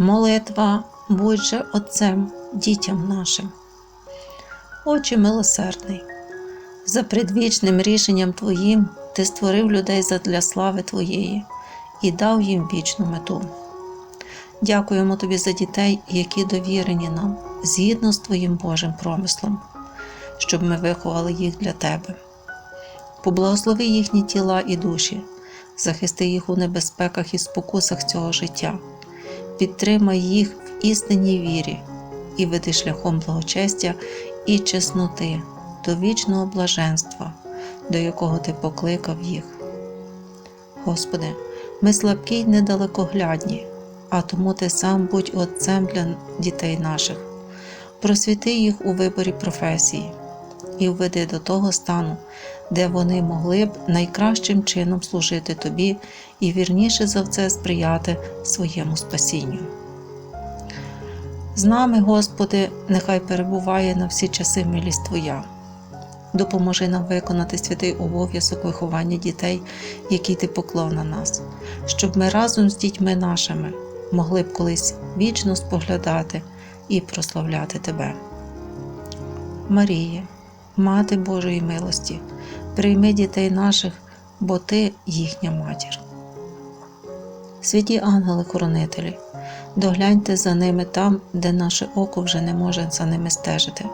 Молитва будь же Отцем дітям нашим. Отче милосердний, за предвічним рішенням Твоїм Ти створив людей задля слави Твоєї і дав їм вічну мету. Дякуємо Тобі за дітей, які довірені нам згідно з Твоїм Божим промислом, щоб ми виховали їх для Тебе. Поблагослови їхні тіла і душі, захисти їх у небезпеках і спокусах цього життя, підтримай їх в істинній вірі і веди шляхом благочестя і чесноти до вічного блаженства, до якого Ти покликав їх. Господи, ми слабкі й недалекоглядні, а тому Ти сам будь Отцем для дітей наших. Просвіти їх у виборі професії і введи до того стану, де вони могли б найкращим чином служити Тобі і вірніше за все сприяти своєму спасінню. З нами, Господи, нехай перебуває на всі часи милість Твоя. Допоможи нам виконати святий обов'язок виховання дітей, який ти поклав на нас, щоб ми разом з дітьми нашими могли б колись вічно споглядати і прославляти Тебе. Марія, Мати Божої милості, прийми дітей наших, бо Ти їхня матір. Святі ангели-хоронителі, догляньте за ними там, де наше око вже не може за ними стежити.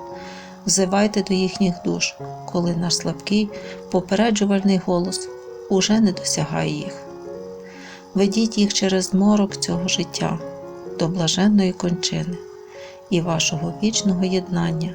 Взивайте до їхніх душ, коли наш слабкий, попереджувальний голос уже не досягає їх. Ведіть їх через морок цього життя до блаженної кончини і вашого вічного єднання